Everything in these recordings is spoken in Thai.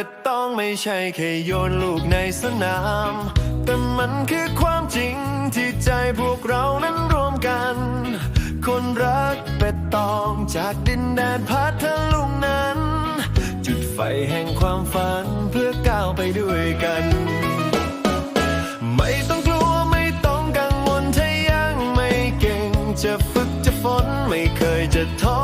็ดต้องไม่ใช่แค่โยนลูกในสนาม แต่มันคือความจริงที่ใจพวกเรานั้นรวมกัน คนรักเป็ดตองจากดินแดนพัทลุงนั้น จุดไฟแห่งความฝันเพื่อก้าวไปด้วยกัน ไม่ต้องกลัวไม่ต้องกังวลถ้ายังไม่เก่ง จะฝึกจะฝนไม่เคยจะท้อ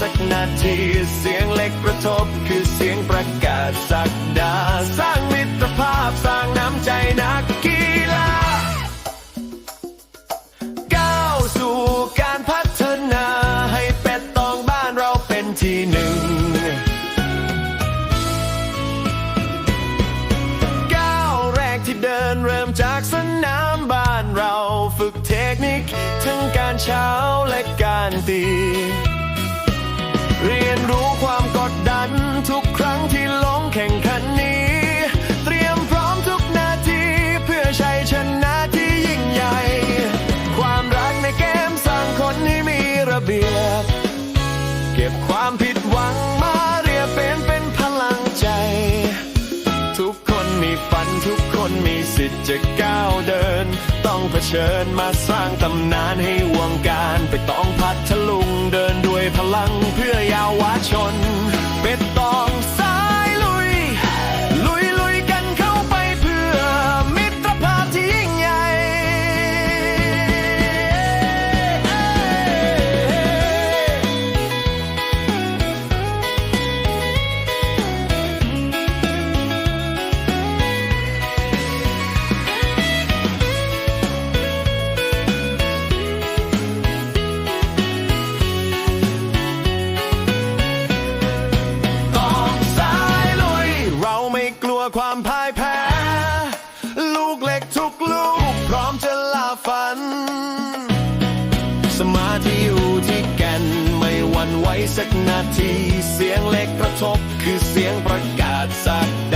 สักนาที เสียงเล็กกระทบคือเสียงประกาศสักดา สร้างมิตรภาพสร้างน้ำใจนักกีฬาก้าวสู่การพัฒนาให้เป็ดตองบ้านเราเป็นที่หนึ่งก้าวแรกที่เดินเริ่มจากสนามบ้านเราฝึกเทคนิคทั้งการเช้าและการตี ระเบียบ เก็บความผิดหวังมาเรียบเป็นเป็นพลังใจ ทุกคนมีฝันทุกคนมีสิทธิ์จะก้าวเดิน ต้องเผชิญมาสร้างตำนานให้วงการ ไปต้องพัดทะลุงเดินด้วยพลัง ความพ่ายแพ้ ลูกเล็กทุกลูก พร้อมจะลาฝัน สมาธิอยู่ที่แก่นไม่หวั่นไหวสักนาที เสียงเล็กกระทบ คือเสียงประกาศสักด